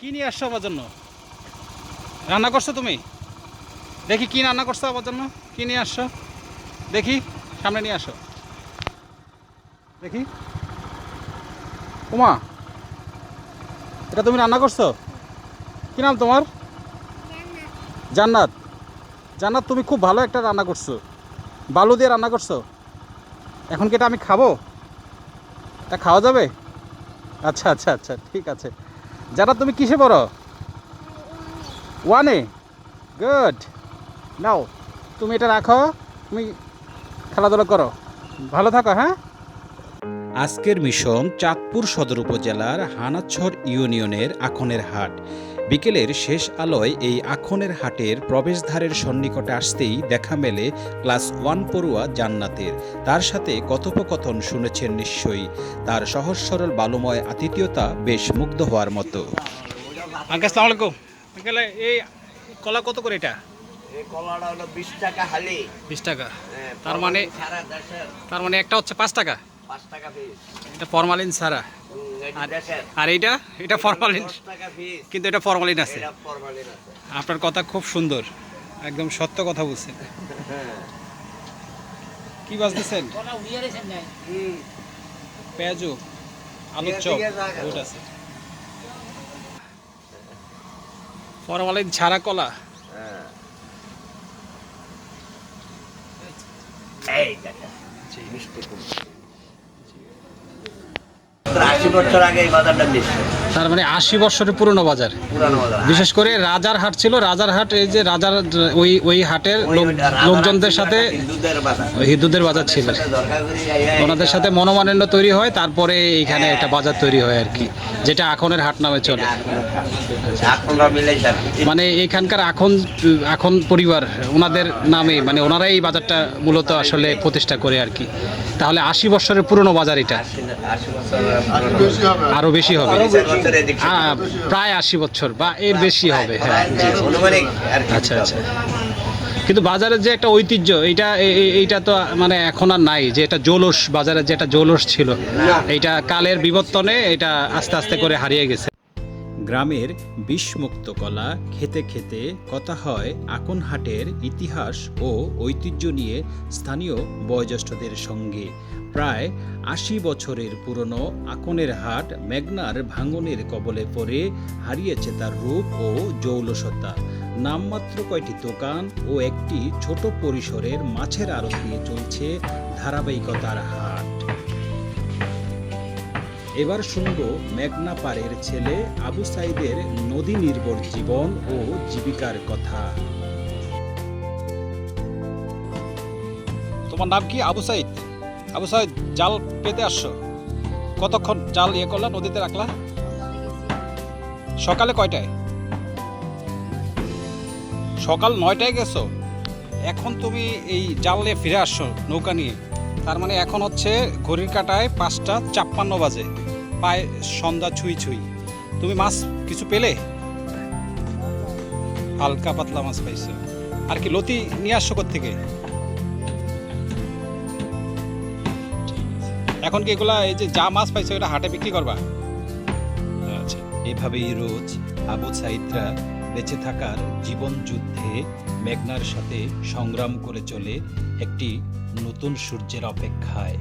কি নিয়ে আসছো আমার জন্য? রান্না করছ তুমি? দেখি কি রান্না করছ আমার জন্য? কি নিয়ে আসছো? দেখি, সামনে নিয়ে আসো। দেখি। উমা, এটা তুমি রান্না করছ? কি নাম তোমার? জান্নাত। জান্নাত, তুমি খুব ভালো একটা রান্না করছ। বালু দিয়ে রান্না করছ। এখন কি এটা আমি খাব? এটা খাওয়া যাবে? আচ্ছা আচ্ছা আচ্ছা ঠিক আছে। যারা তুমি কিসে পড়ো? ওয়ানে গুড নাও তুমি এটা রাখো, তুমি খেলাধুলা করো। ভালো থাকো হ্যাঁ? আজকের মিশন চাঁদপুর সদর উপজেলার হানাচ্ছর ইউনিয়নের আখনের হাট। বিকেলের শেষ আলোয় এই আখনের হাটের প্রবেশদ্বারের সন্নিকটে আসতেই দেখা মেলে ক্লাস ওয়ান পড়ুয়া জান্নাতের। তার সাথে কথোপকথন শুনেছেন নিশ্চয়ই। তার সহজ সরল বালুময় আতিথ্যতা বেশ মুগ্ধ হওয়ার মতো। এই কলা কত করে এটা? কলাটা হলো বিশ টাকা হালি। বিশ টাকা। হ্যাঁ, তার মানে তার মানে একটা হচ্ছে পাঁচ টাকা? পাঁচ টাকা এটা ফরমালিন ছাড়া। আর- এইটা? এটা ফরমালিন কিন্তু এটা ফরমালিন আছে। এটা আপনার কথা খুব সুন্দর। একদম সত্য কথা বলছেন। কি বাজতেছেন? পেঁয়াজু আলুর চপ ওট আছে। ফরমালিন ছাড়া কলা? হ্যাঁ। এই মিষ্টি বছর আগে এই বাজারটা মিশছে তার মানে আশি বছরের পুরনো বাজার। পুরানো বাজার। বিশেষ করে রাজার হাট ছিল রাজার হাট এই যে রাজার ওই ওই হাটের লোক- লোকজনদের সাথে বাজার। ওই হিন্দুদের বাজার ছিল। দরকার এই- ওনাদের সাথে মনোমালিন্য তৈরি হয় তারপরে এখানে হ্যাঁ। একটা বাজার তৈরি হয় আর কি যেটা আখনের হাট নামে চলে। আর মানে এখানকার এখন এখন পরিবার ওনাদের নামে মানে ওনারাই এই বাজারটা মূলত আসলে প্রতিষ্ঠা করে আর কি। তাহলে আশি বছরের পুরনো বাজার এটা। আশি বছর আরও বেশি হবে। আহ, প্রায় আশি বছর বা এর বেশি হবে হ্যাঁ। আর কি। আচ্ছা আচ্ছা। কিন্তু বাজারের যে একটা ঐতিহ্য এটা এইটা তো মানে এখন আর নাই যে এটা জোলস বাজারের যে একটা জোলস ছিল এটা কালের বিবর্তনে এটা আস্তে আস্তে করে হারিয়ে গেছে। গ্রামের বিষমুক্ত কলা খেতে খেতে কথা হয় আকনহাটের ইতিহাস ও ঐতিহ্য নিয়ে স্থানীয় বয়োজ্যেষ্ঠদের সঙ্গে। প্রায় আশি বছরের পুরনো আকনের হাট মেঘনার ভাঙনের কবলে পড়ে হারিয়েছে তার রূপ ও জৌলসতা। নামমাত্র কয়টি দোকান ও একটি ছোট পরিসরের মাছের আড়ত দিয়ে চলছে ধারাবাহিকতার হাট। এবার শুনব মেঘনা পাড়ের ছেলে আবু সাইদের নদী নির্ভর জীবন ও জীবিকার কথা। তোমার নাম কি আবু সাইদ? আবু সাইদ, জাল পেতে আসছো? কতক্ষণ জাল ইয়ে করলা, নদীতে রাখলা? সকালে কয়টায়? সকাল নয়টায় গেছো? এখন তুমি এই জাল নিয়ে ফিরে আসছো নৌকা নিয়ে। তার মানে এখন হচ্ছে ঘড়ির কাটায় পাঁচটা চাপ্পান্ন বাজে। পায়ে সন্ধ্যা ছুঁই ছুঁই। তুমি মাছ কিছু পেলে? হালকা পাতলা মাছ পাইছো। আর কি, লতি নিয়ে আসছো থেকে এখন কি এগুলা এই যে যা মাছ পাইছো এটা হাটে বিক্রি করবা? আচ্ছা এভাবেই রোজ আবু সাইদরা বেঁচে থাকার জীবন যুদ্ধে মেঘনার সাথে সংগ্রাম করে চলে একটি নতুন সূর্যের অপেক্ষায়।